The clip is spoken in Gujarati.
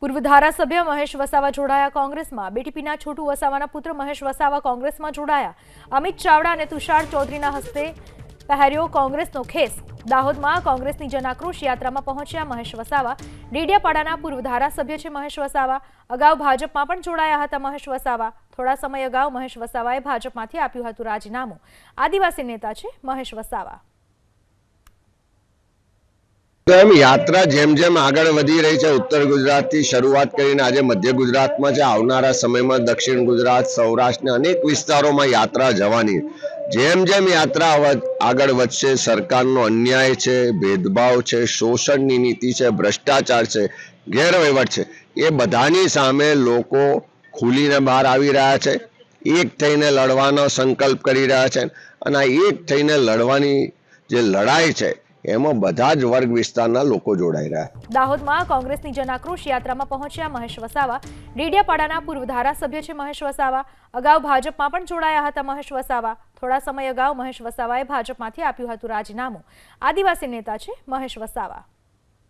પૂર્વ ધારાસભ્ય મહેશ વસાવા જોડાયા કોંગ્રેસમાં, બીટીપીના છોટુ વસાવાના પુત્ર મહેશ વસાવા કોંગ્રેસમાં જોડાયા. અમિત ચાવડા અને તુષાર ચૌધરીના હસ્તે પહેર્યો કોંગ્રેસનો ખેસ. દાહોદમાં કોંગ્રેસની જનાક્રોશ યાત્રામાં પહોંચ્યા મહેશ વસાવા. ડેડિયાપાડાના પૂર્વ ધારાસભ્ય છે મહેશ વસાવા. અગાઉ ભાજપમાં પણ જોડાયા હતા મહેશ વસાવા. થોડા સમય અગાઉ મહેશ વસાવાએ ભાજપમાંથી આપ્યું હતું રાજીનામું. આદિવાસી નેતા છે મહેશ વસાવા. તો એમ યાત્રા જેમ જેમ આગળ વધી રહી છે, ઉત્તર ગુજરાતથી શરૂઆત કરીને આજે મધ્ય ગુજરાતમાં છે. આવનારા સમયમાં દક્ષિણ ગુજરાત, સૌરાષ્ટ્રના અનેક વિસ્તારોમાં યાત્રા જવાની. જેમ જેમ યાત્રા આગળ વધશે, સરકારનો અન્યાય છે, ભેદભાવ છે, શોષણની નીતિ છે, ભ્રષ્ટાચાર છે, ગેરવહીવટ છે, એ બધાની સામે લોકો ખુલીને બહાર આવી રહ્યા છે. એક થઈને લડવાનો સંકલ્પ કરી રહ્યા છે અને આ એક થઈને લડવાની જે લડાઈ છે એમાં બધા જ વર્ગ વિસ્તારના લોકો જોડાઈ રહ્યા. દાહોદમાં કોંગ્રેસની જનાક્રોશ યાત્રામાં પહોંચ્યા મહેશ વસાવા. ડેડિયાપાડાના પૂર્વ ધારાસભ્ય છે મહેશ વસાવા. અગાઉ ભાજપમાં પણ જોડાયા હતા મહેશ વસાવા. થોડા સમય અગાઉ મહેશ વસાવાએ ભાજપમાંથી આપ્યું હતું રાજીનામું. આદિવાસી નેતા છે મહેશ વસાવા.